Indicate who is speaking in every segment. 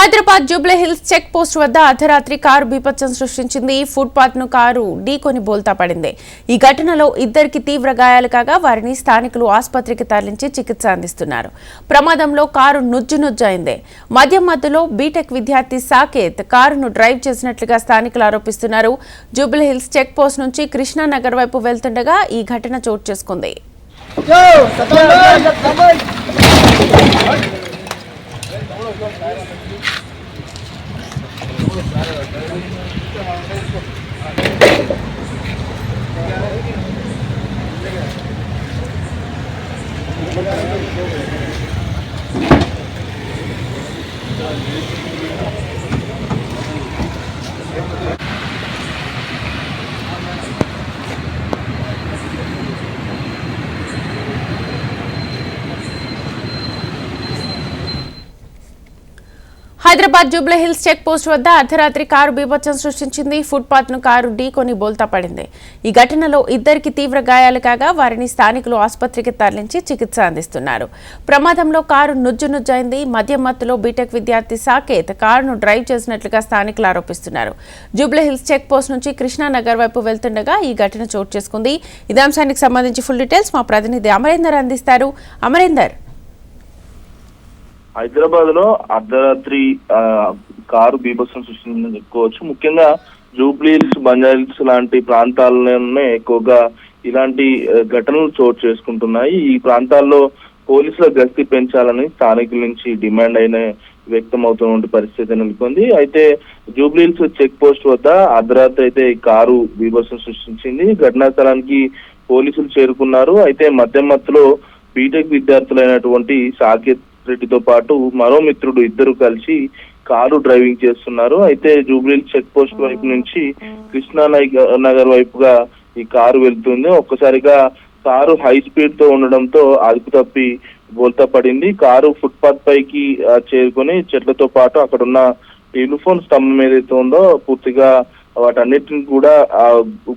Speaker 1: Hyderabad Jubilee Hills check post వద్ద అర్ధరాత్రి car బీపత్సం సృష్టించింది. ఫుట్పాత్ను కారు ఢీకొని బోల్తా పడింది. ఈ ఘటనలో ఇద్దరికి తీవ్ర గాయాలు కాగా వారిని స్థానికులు ఆసుపత్రికి తరలించి చికిత్స అందిస్తున్నారు. ప్రమాదంలో కారు నుజ్జు నుజ్జైంది మద్యం మధ్యలో బీటెక్ విద్యార్థి సాకేత్ కారును డ్రైవ్ చేసినట్లుగా స్థానికులు ఆరోపిస్తున్నారు. జూబ్లీహిల్స్ చెక్ పోస్ట్ నుంచి కృష్ణానగర్ వైపు వెళ్తుండగా ఈ ఘటన చోటు చేసుకుంది. Thank you. Hyderabad Jubilee Hills check post వద్ద అర్ధరాత్రి కారు బీభత్సం సృష్టించింది. ఫుట్పాత్ను కారు ఢీకొని బోల్తా పడింది. ఈ ఘటనలో ఇద్దరికి తీవ్ర గాయాలు కాగా వారిని స్థానికులు ఆసుపత్రికి తరలించి చికిత్స అందిస్తున్నారు. ప్రమాదంలో కారు నుజ్జు నుజ్జైంది. మద్యం మత్తులో బీటెక్ విద్యార్థి సాకేత్ కారును డ్రైవ్ చేసినట్లుగా స్థానికులు ఆరోపిస్తున్నారు. జూబ్లీహిల్స్ చెక్ పోస్ట్ నుంచి కృష్ణానగర్ వైపు వెళ్తుండగా ఈ ఘటన చోటు చేసుకుంది. ఇదే అంశానికి సంబంధించి ఫుల్ డీటెయిల్స్ మా ప్రతినిధి అమరేందర్ అందిస్తారు. అమరేందర్.
Speaker 2: హైదరాబాద్లో అర్ధరాత్రి కారు బీభత్సం సృష్టించిందని చెప్పుకోవచ్చు. ముఖ్యంగా జూబ్లీహిల్స్ బంజారిల్స్ లాంటి ప్రాంతాలనే ఎక్కువగా. ఇలాంటి ఘటనలు చోటు చేసుకుంటున్నాయి. ఈ ప్రాంతాల్లో పోలీసుల గస్తీ పెంచాలని స్థానికుల నుంచి డిమాండ్ అయిన వ్యక్తం అవుతున్న పరిస్థితి నెలకొంది. అయితే జూబ్లీహిల్స్ చెక్ పోస్ట్ వద్ద అర్ధరాత్రి అయితే ఈ కారు బీభత్సం సృష్టించింది. ఘటనా స్థలానికి పోలీసులు చేరుకున్నారు. అయితే మధ్య మత్తులో బీటెక్ విద్యార్థులైనటువంటి సాకేత్ రెడ్డితో పాటు మరో మిత్రుడు ఇద్దరు కలిసి కారు డ్రైవింగ్ చేస్తున్నారు. అయితే జూబ్లీ చెక్ పోస్ట్ వైపు నుంచి కృష్ణా నగర్ వైపుగా ఈ కారు వెళ్తుంది. ఒక్కసారిగా కారు హై స్పీడ్తో ఉండడంతో అదుపు తప్పి బోల్తా పడింది. కారు ఫుట్పాత్ పైకి చేరుకుని చేరుకొని చెట్లతో పాటు అక్కడ ఉన్న టెలిఫోన్ స్తంభం ఏదైతే ఉందో పూర్తిగా వాటన్నిటిని కూడా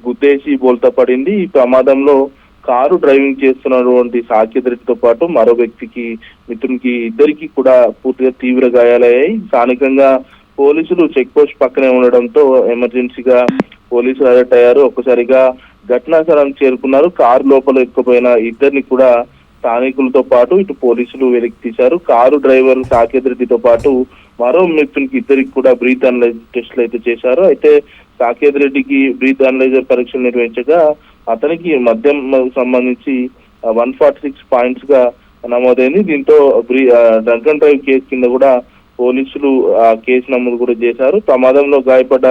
Speaker 2: గుద్దేసి బోల్తా పడింది. ఈ ప్రమాదంలో కారు డ్రైవింగ్ చేస్తున్నటువంటి సాకేత్ రెడ్డితో పాటు మరో వ్యక్తికి మిత్రునికి ఇద్దరికి కూడా పూర్తిగా తీవ్ర గాయాలయ్యాయి. స్థానికంగా పోలీసులు చెక్ పోస్ట్ పక్కనే ఉండడంతో ఎమర్జెన్సీగా పోలీసులు అలర్ట్ అయ్యారు. ఒక్కసారిగా ఘటనా స్థలానికి చేరుకున్నారు. కారు లోపల ఎక్కపోయిన ఇద్దరిని కూడా స్థానికులతో పాటు ఇటు పోలీసులు వెలికి తీశారు. కారు డ్రైవర్ సాకేత్ రెడ్డితో పాటు మరో మిత్రునికి ఇద్దరికి కూడా బ్రీత్ అనలైజర్ టెస్టులు అయితే చేశారు. అయితే సాకేత్ రెడ్డికి బ్రీత్ అనలైజర్ పరీక్షలు నిర్వహించగా అతనికి మద్యం సంబంధించి వన్ ఫార్టీ సిక్స్ పాయింట్స్గా నమోదైంది. దీంతో డ్రంక్ అండ్ డ్రైవ్ కేసు కింద కూడా పోలీసులు ఆ కేసు నమోదు కూడా చేశారు. ప్రమాదంలో గాయపడ్డ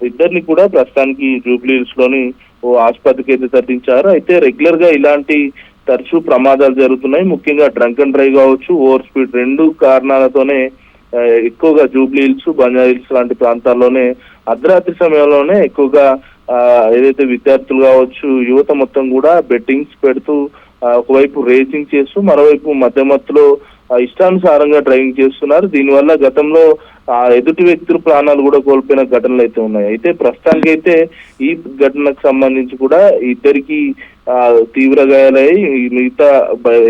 Speaker 2: ఇద్దరిని కూడా ప్రస్తుతానికి జూబ్లీ హిల్స్లోని ఓ ఆసుపత్రికి అయితే తరలించారు. అయితే రెగ్యులర్గా ఇలాంటి తరచూ ప్రమాదాలు జరుగుతున్నాయి. ముఖ్యంగా డ్రంక్ అండ్ డ్రైవ్ కావచ్చు ఓవర్ స్పీడ్ రెండు కారణాలతోనే ఎక్కువగా జూబ్లీ హిల్స్ బంజారా హిల్స్ లాంటి ప్రాంతాల్లోనే అర్ధరాత్రి సమయంలోనే ఎక్కువగా ఏదైతే విద్యార్థులు కావచ్చు యువత మొత్తం కూడా బెట్టింగ్స్ పెడుతూ ఒకవైపు రేసింగ్ చేస్తూ మరోవైపు మధ్యమత్తులో మధ్యలో ఇష్టానుసారంగా డ్రైవింగ్ చేస్తున్నారు. దీనివల్ల గతంలో ఆ ఎదుటి వ్యక్తుల ప్రాణాలు కూడా కోల్పోయిన ఘటనలు అయితే ఉన్నాయి. అయితే ప్రస్తుతానికి అయితే ఈ ఘటనకు సంబంధించి కూడా ఇద్దరికి ఆ, తీవ్ర గాయాలయ్యి మిగతా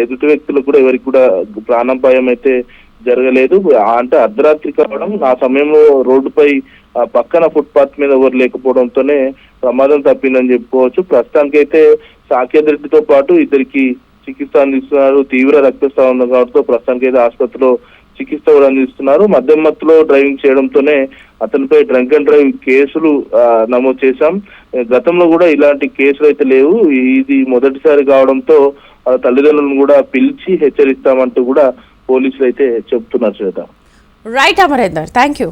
Speaker 2: ఎదుటి వ్యక్తులకు కూడా ఎవరికి కూడా ప్రాణాపాయం అయితే జరగలేదు. ఆ అంటే అర్ధరాత్రి కావడం ఆ సమయంలో రోడ్డుపై పక్కన ఫుట్పాత్ మీద ఎవరు లేకపోవడంతోనే ప్రమాదం తప్పిందని చెప్పుకోవచ్చు. ప్రస్తుతానికైతే సాకేత్ రెడ్డితో పాటు ఇద్దరికి చికిత్స అందిస్తున్నారు తీవ్ర రక్తస్రావం కావడంతో ప్రస్తుతానికి అయితే ఆసుపత్రిలో చికిత్స కూడా అందిస్తున్నారు. మద్యం మత్తులో డ్రైవింగ్ చేయడంతోనే అతనిపై డ్రంక్ అండ్ డ్రైవ్ కేసులు నమోదు చేశాం. గతంలో కూడా ఇలాంటి కేసులు అయితే లేవు. ఇది మొదటిసారి కావడంతో ఆ తల్లిదండ్రులను కూడా పిలిచి హెచ్చరిస్తామంటూ కూడా పోలీసులు అయితే చెప్తున్నారు Shweta.
Speaker 1: Right Amarender thank you